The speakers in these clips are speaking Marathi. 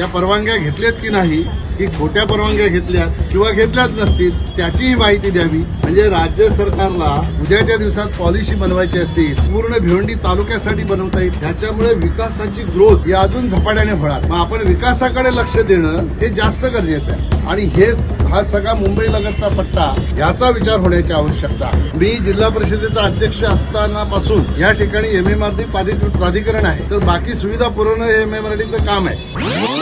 त्या परवानग्या घेतल्यात की नाही की खोट्या परवानग्या घेतल्यात किंवा घेतल्याच नसतील त्याचीही माहिती द्यावी. म्हणजे राज्य सरकारला उद्याच्या दिवसात पॉलिसी बनवायची असेल पूर्ण भिवंडी तालुक्यासाठी बनवता येईल त्याच्यामुळे विकासाची ग्रोथ ही अजून झपाट्याने होणार. मग आपण विकासाकडे लक्ष देणं हे जास्त गरजेचं आहे. आणि हेच हा सगळा मुंबई लगतचा पट्टा याचा विचार होण्याची आवश्यकता मी जिल्हा परिषदेचा अध्यक्ष असताना पासून या ठिकाणी एम एम आर डी प्राधिकरण आहे. तर बाकी सुविधा पुरवणं हे एम एम आर डीचं काम आहे.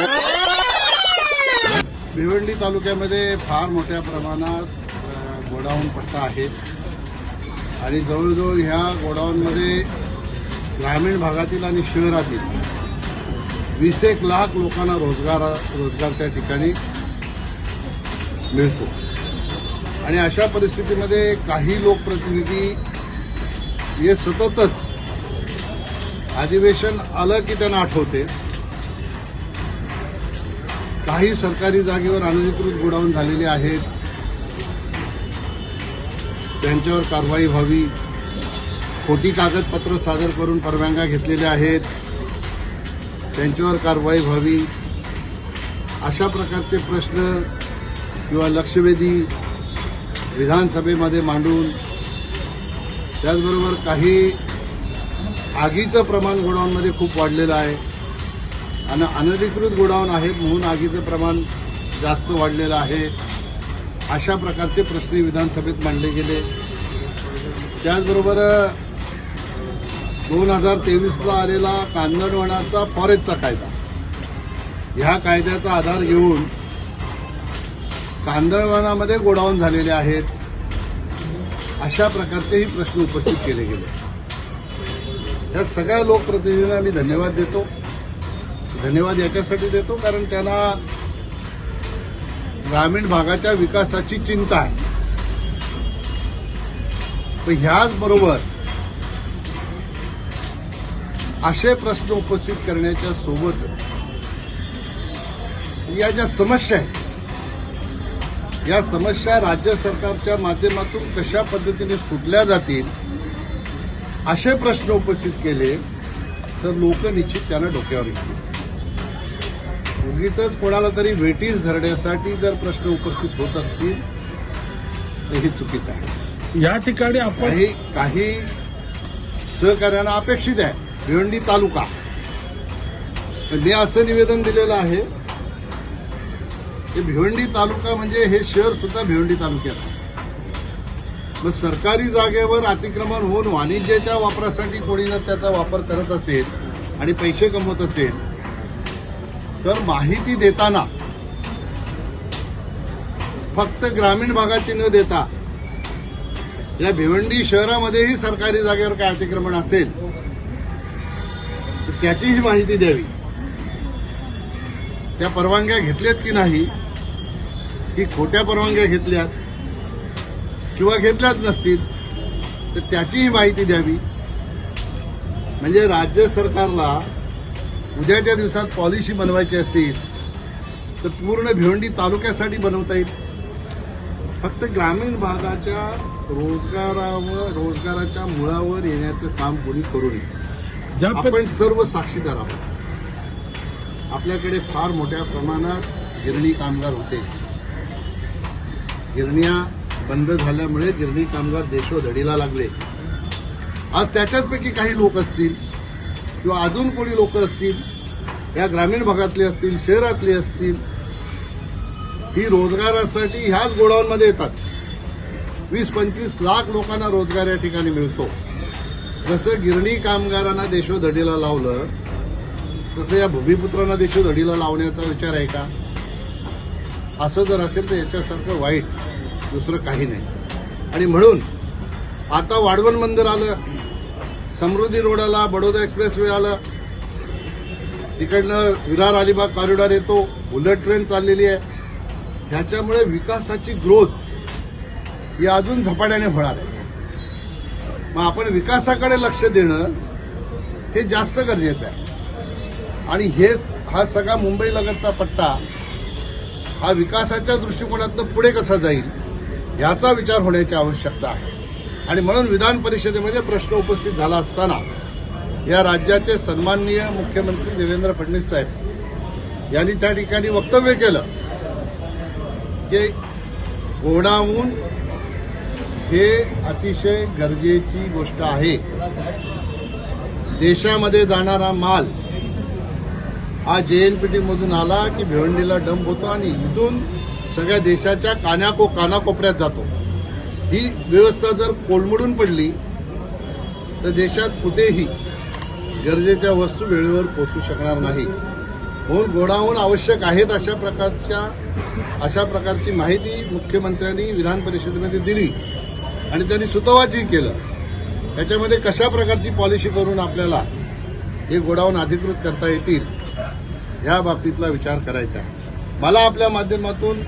भिवंडी तालुक्यामध्ये फार मोठ्या प्रमाणात गोडाऊन पट्टा आहे आणि जवळजवळ ह्या गोडाऊनमध्ये ग्रामीण भागातील आणि शहरातील वीस एक लाख लोकांना रोजगार रोजगार त्या ठिकाणी मिळतो. आणि अशा परिस्थितीमध्ये काही लोकप्रतिनिधी हे सततच अधिवेशन आलं की त्यांना आठवते. काही सरकारी जागेवर अनधिकृत गोडाऊन झालेले आहेत. त्यांच्यावर कारवाई व्हावी. खोटी कागदपत्र सादर करून परवानग्या घेतलेल्या आहेत. त्यांच्यावर कारवाई व्हावी. अशा प्रकारचे प्रश्न किंवा लक्षवेधी विधानसभेमध्ये मांडून त्याचबरोबर काही आगीचं प्रमाण गोडाऊनमध्ये खूप वाढलेलं आहे. आणि अनधिकृत गोडाऊन आहेत म्हणून आगीचं प्रमाण जास्त वाढलेलं आहे. अशा प्रकारचे प्रश्न विधानसभेत मांडले गेले. त्याचबरोबर दोन हजार तेवीसला आलेला कांदळवनाचा फॉरेस्टचा कायदा. ह्या कायद्याचा आधार घेऊन कांदळवनामध्ये गोडाऊन झालेले आहेत. अशा प्रकारचेही प्रश्न उपस्थित केले गेले. या सगळ्या लोकप्रतिनिधींना मी धन्यवाद देतो. धन्यवाद याच्यासाठी देतो कारण त्यांना ग्रामीण भागाच्या विकासाची चिंता आहे. तर ह्याचबरोबर असे प्रश्न उपस्थित करण्याच्या सोबतच या ज्या समस्या आहेत या समस्या राज्य सरकारच्या माध्यमातून कशा पद्धतीने सुटल्या जातील असे प्रश्न उपस्थित केले तर लोक निश्चित त्यांना डोक्यावर येतील उगीच कोणाला तरी वेटीस धरण्यासाठी जर प्रश्न उपस्थित होत असतील तर हे चुकीचं आहे. या ठिकाणी आपण काही काही सहकार्यांना अपेक्षित आहे. भिवंडी तालुका. मी असं निवेदन दिलेलं आहे की भिवंडी तालुका म्हणजे हे शहर सुद्धा भिवंडी तालुक्यात आहे. मग सरकारी जागेवर अतिक्रमण होऊन वाणिज्याच्या वापरासाठी कोणी जर त्याचा वापर करत असेल आणि पैसे कमवत असेल तर माहिती देताना फक्त ग्रामीण भागाची न देता या भिवंडी शहरामध्येही सरकारी जागेवर काय अतिक्रमण असेल तर त्याचीही माहिती द्यावी. त्या परवानग्या घेतल्यात की नाही की खोट्या परवानग्या घेतल्यात किंवा घेतल्याच नसतील तर त्याचीही माहिती द्यावी. म्हणजे राज्य सरकारला उद्याच्या दिवसात पॉलिसी बनवायची असेल तर पूर्ण भिवंडी तालुक्यासाठी बनवता येईल. फक्त ग्रामीण भागाच्या रोजगारावर रोजगाराच्या मुळावर येण्याचं काम कोणी करू नये. आपण सर्व साक्षीदार आहोत. आपल्याकडे फार मोठ्या प्रमाणात गिरणी कामगार होते. गिरण्या बंद झाल्यामुळे गिरणी कामगार देशोधडीला लागले. आज त्याच्याचपैकी काही लोक असतील. किंवा अजून कोणी लोक असतील या ग्रामीण भागातले असतील शहरातले असतील ही रोजगारासाठी ह्याच गोडाऊनमध्ये येतात. वीस पंचवीस लाख लोकांना रोजगार या ठिकाणी मिळतो. जसं गिरणी कामगारांना देशोधडीला लावलं तसं या भूमिपुत्रांना देशोधडीला लावण्याचा विचार आहे का? असं जर असेल तर याच्यासारखं वाईट दुसरं काही नाही. आणि म्हणून आता वाढवण मंदिर आलं समृद्धी रोड आला बडोदा एक्सप्रेस वे आला. तिकडनं विरार अलिबाग कॉरिडॉर येतो. बुलेट ट्रेन चाललेली आहे. ह्याच्यामुळे विकासाची ग्रोथ ही अजून झपाट्याने होणार आहे. मग आपण विकासाकडे लक्ष देणं हे जास्त गरजेचं आहे. आणि हेच हा सगळा मुंबई लगतचा पट्टा हा विकासाच्या दृष्टिकोनातून पुढे कसा जाईल याचा विचार होण्याची आवश्यकता आहे. आणि म्हणून विधान परिषदेमध्ये प्रश्न उपस्थित झाला असताना या राज्याचे सन्माननीय मुख्यमंत्री देवेंद्र फडणवीस साहेब यांनी त्या ठिकाणी वक्तव्य केलं की गोडाऊन हे अतिशय गरजेची गोष्ट आहे. देशामध्ये जाणारा माल हा जेएनपीटीमधून आला की भिवंडीला डंप होतो आणि इथून सगळ्या देशाच्या कानाको कानाकोपऱ्यात जातो. ही व्यवस्था जर कोलमडून पडली तर देशात कुठेही गरजेच्या वस्तू वेळेवर पोहोचू शकणार नाही. म्हणून गोडाऊन आवश्यक आहेत अशा प्रकारच्या अशा प्रकारची माहिती मुख्यमंत्र्यांनी विधान परिषदेमध्ये दिली आणि त्यांनी सुतवाचही केलं. त्याच्यामध्ये कशा प्रकारची पॉलिसी करून आपल्याला हे गोडाऊन अधिकृत करता येतील या बाबतीतला विचार करायचा मला आपल्या माध्यमातून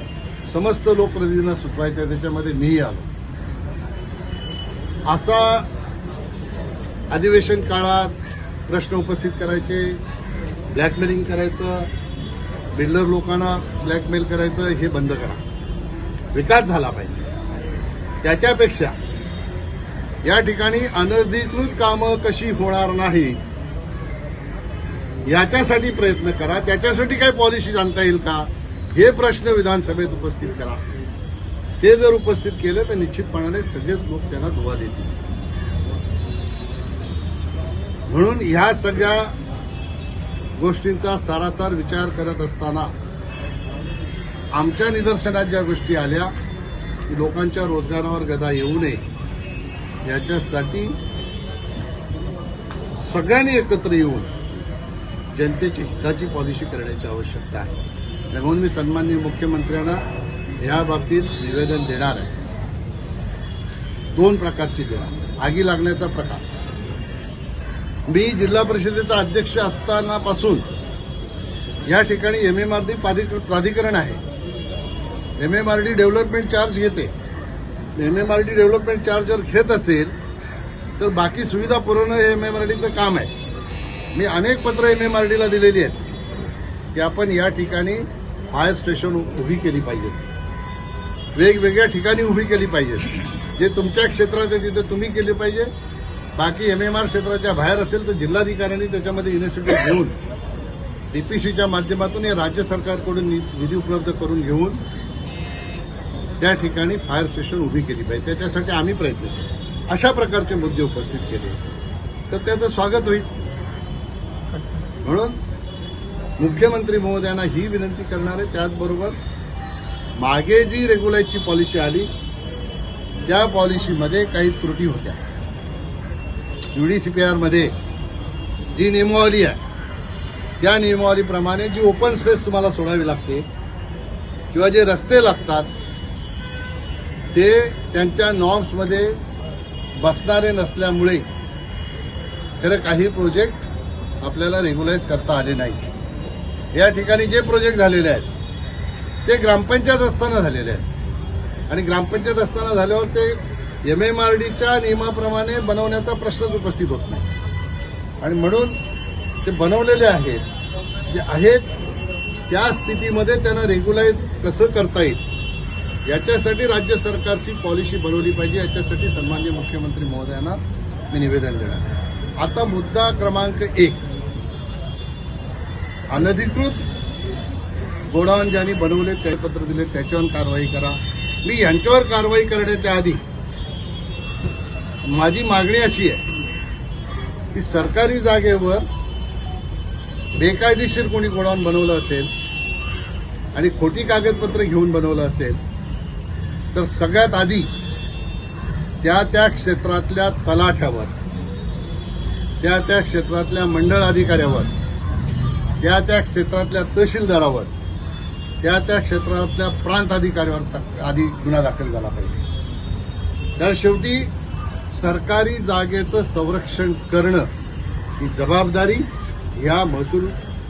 समस्त लोकप्रतिनिधींना सुचवायचं आहे. त्याच्यामध्ये मीही आलो. असा अधिवेशन काळात प्रश्न उपस्थित करायचे ब्लॅकमेलिंग करायचं बिल्डर लोकांना ब्लॅकमेल करायचं हे बंद करा. विकास झाला पाहिजे. त्याच्यापेक्षा या ठिकाणी अनधिकृत कामं कशी होणार नाही याच्यासाठी प्रयत्न करा. त्याच्यासाठी काय पॉलिसी आणता येईल का हे प्रश्न विधानसभेत उपस्थित करा. ते जर उपस्थित केले तर निश्चितपणाने सगळेच लोक त्यांना दुवा देतील. म्हणून ह्या सगळ्या गोष्टींचा सारासार विचार करत असताना आमच्या निदर्शनात ज्या गोष्टी आल्या की लोकांच्या रोजगारावर गदा येऊ नये याच्यासाठी सगळ्यांनी एकत्र येऊन जनतेची हिताची पॉलिसी करण्याची आवश्यकता आहे. म्हणून मी सन्माननीय मुख्यमंत्र्यांना या बाबतीत निवेदन देणार आहे. दोन प्रकारची देणार. आगी लागण्याचा प्रकार. मी जिल्हा परिषदेचा अध्यक्ष असतानापासून या ठिकाणी एम एम आर डी प्राधिकरण आहे. M M R D development charge घेते. M M R D development charge जर घेत असेल तर बाकी सुविधा पुरवणं हे एम एम आर डीचं काम आहे. मी अनेक पत्र एम एम आर डीला दिलेली आहेत की आपण या ठिकाणी फायर स्टेशन उभी केली पाहिजे. वेगवेगळ्या ठिकाणी उभी केली पाहिजेत जे तुमच्या क्षेत्रात आहे तिथे तुम्ही केली पाहिजे. बाकी एम एम आर क्षेत्राच्या बाहेर असेल तर जिल्हाधिकाऱ्यांनी त्याच्यामध्ये इनिशिएटिव्ह घेऊन डीपीसीच्या माध्यमातून या राज्य सरकारकडून नि- निधी उपलब्ध करून घेऊन त्या ठिकाणी फायर स्टेशन उभी केली पाहिजे. त्याच्यासाठी आम्ही प्रयत्न केले. अशा प्रकारचे मुद्दे उपस्थित केले. तर त्याचं स्वागत होईल. म्हणून मुख्यमंत्री महोदयांना ही विनंती करणार आहे. त्याचबरोबर मागे जी रेग्युलायची पॉलिसी आली त्या पॉलिसीमध्ये काही त्रुटी होत्या. मध्ये जी नियमावली आहे त्या नियमावलीप्रमाणे जी ओपन स्पेस तुम्हाला सोडावी लागते किंवा जे रस्ते लागतात ते त्यांच्या नॉर्म्समध्ये बसणारे नसल्यामुळे खरं काही प्रोजेक्ट आपल्याला रेग्युलाइज करता आले नाही या ठिकाणी जे प्रोजेक्ट झालेले आहेत ते ग्रामपंचायत असताना झालेले आहेत. आणि ग्रामपंचायत असताना झाल्यावर ते एम एम आर डीच्या नियमाप्रमाणे बनवण्याचा प्रश्नच उपस्थित होत नाही. आणि म्हणून ते बनवलेले आहेत. जे आहेत त्या स्थितीमध्ये त्यांना रेग्युलाइज कसं करता येईल याच्यासाठी राज्य सरकारची पॉलिसी बनवली पाहिजे. याच्यासाठी सन्माननीय मुख्यमंत्री महोदयांना मी निवेदन देणार आता मुद्दा क्रमांक एक. अनधिकृत गोडाऊन ज्यांनी बनवले ते पत्र दिले त्याच्यावर कारवाई करा. मी यांच्यावर कारवाई करण्याच्या आधी माझी मागणी अशी आहे की सरकारी जागेवर बेकायदेशीर कोणी गोडाऊन बनवलं असेल आणि खोटी कागदपत्र घेऊन बनवलं असेल तर सगळ्यात आधी त्या त्या क्षेत्रातल्या तलाठ्यावर त्या त्या क्षेत्रातल्या मंडळ अधिकाऱ्यावर त्या त्या क्षेत्रातल्या तहसीलदारावर त्या त्या क्षेत्रातल्या प्रांत अधिकाऱ्यावर आधी गुन्हा दाखल झाला पाहिजे. तर शेवटी सरकारी जागेचं संरक्षण करणं ही जबाबदारी या महसूल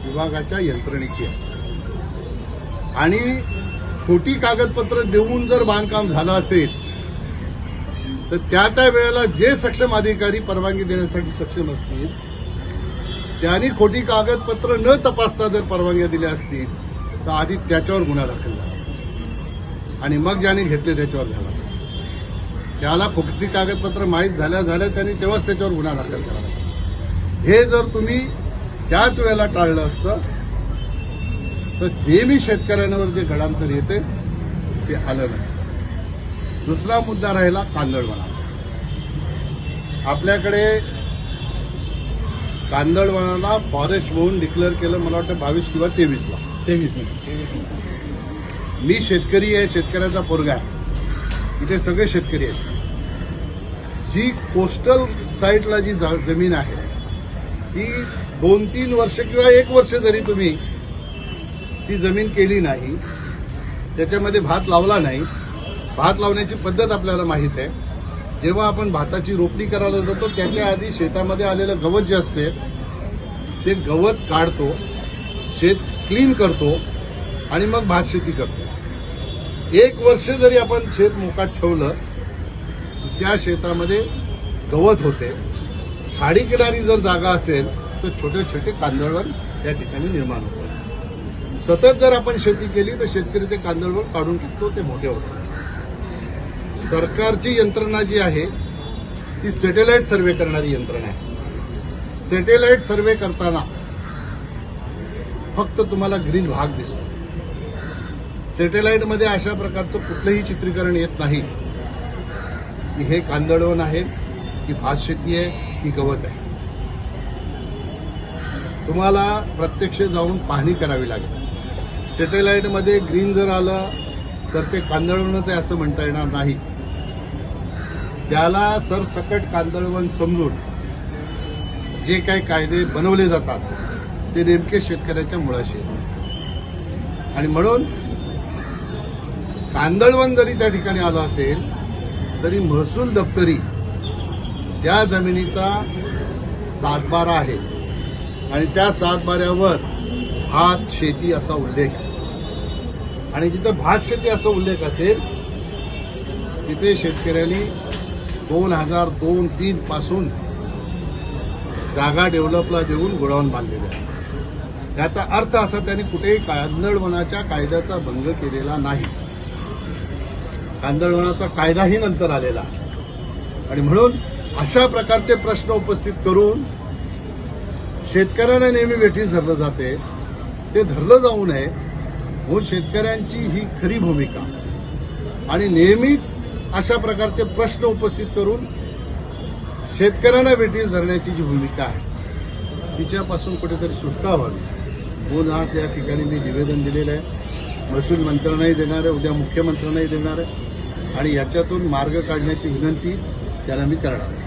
विभागाच्या यंत्रणेची आहे. आणि खोटी कागदपत्र देऊन जर बांधकाम झालं असेल तर त्या त्या वेळेला जे सक्षम अधिकारी परवानगी देण्यासाठी सक्षम असतील त्यांनी खोटी कागदपत्र न तपासता जर परवानग्या दिल्या असतील तर आधी त्याच्यावर गुन्हा दाखल झाला. आणि मग ज्याने घेतले त्याच्यावर झाला. त्याला खोटी कागदपत्र माहीत झाल्या झाल्या त्यांनी तेव्हाच त्याच्यावर गुन्हा दाखल करावा हे जर तुम्ही त्याच वेळेला टाळलं असतं तर नेहमी शेतकऱ्यांवर जे घडांतर येते ते आलं नसतं. दुसरा मुद्दा राहिला कांदळवनाचा आपल्याकडे कांदळवनाला फॉरेस्ट म्हणून डिक्लेअर केलं मला वाटतं बावीस किंवा तेवीसला. तेवीस मी शेतकरी आहे शेतकऱ्याचा पोरगा आहे. इथे सगळे शेतकरी आहेत. जी कोस्टल साईडला जी जा- जमीन आहे ती दोन तीन वर्ष किंवा एक वर्ष जरी तुम्ही ती जमीन केली नाही त्याच्यामध्ये भात लावला नाही भात लावण्याची पद्धत आपल्याला माहीत आहे. जेव्हा आपण भाताची रोपणी करायला जातो त्याच्या आधी शेतामध्ये आलेलं गवत जे असते ते गवत काढतो शेत क्लीन करतो आणि मग भात शेती करतो. एक वर्ष जरी आपण शेत मोकाट ठेवलं त्या शेतामध्ये गवत होते. खाडी किनारी जर जागा असेल तर छोटे छोटे कांदळवर त्या ठिकाणी निर्माण होतात सतत जर आपण शेती केली तर शेतकरी ते कांदळवर काढून टाकतो ते मोठे होतात. सरकारची यंत्रणा जी आहे ती सॅटेलाइट सर्वे करणारी यंत्रणा आहे. सॅटेलाइट सर्वे करताना फक्त तुम्हाला ग्रीन भाग दिसतो. सॅटेलाइटमध्ये अशा प्रकारचं कुठलंही चित्रीकरण येत नाही. की हे कांदळवन आहे की भात शेती आहे की गवत आहे. तुम्हाला प्रत्यक्ष जाऊन पाहणी करावी लागेल. सॅटेलाइटमध्ये ग्रीन जर आलं तर ते कांदळवनच आहे असं म्हणता येणार नाही. त्याला सरसकट कांदळवन समजून जे काही कायदे बनवले जातात ते नेमके शेतकऱ्याच्या मुळाशी आणि म्हणून कांदळवन जरी त्या ठिकाणी आलं असेल तरी महसूल दप्तरी त्या जमिनीचा सातबारा आहे. आणि त्या सातबाऱ्यावर भात शेती असा उल्लेख आहे. आणि जिथं भात शेती असा उल्लेख असेल तिथे शेतकऱ्यांनी दोन हजार दोन तीन पासून जागा डेव्हलपला देऊन गोडाऊन बांधलेले आहे. याचा अर्थ असा त्यांनी कुठेही कांदळवनाच्या कायद्याचा भंग केलेला नाही. कांदळवनाचा कायदाही नंतर आलेला. आणि म्हणून अशा प्रकारचे प्रश्न उपस्थित करून शेतकऱ्यांना नेहमी वेठीस धरलं जाते. ते धरलं जाऊ नये. म्हणून शेतकऱ्यांची ही खरी भूमिका. आणि नेहमीच अशा प्रकारचे प्रश्न उपस्थित करून शेतकऱ्यांना वेठीस धरण्याची जी भूमिका आहे तिच्यापासून कुठेतरी सुटका व्हावी. म्हणून आज या ठिकाणी मी निवेदन दिलेलं आहे. महसूल मंत्र्यांनाही देणार आहे उद्या मुख्यमंत्र्यांनाही देणार आहे. आणि याच्यातून मार्ग काढण्याची विनंती त्याला मी करणार आहे.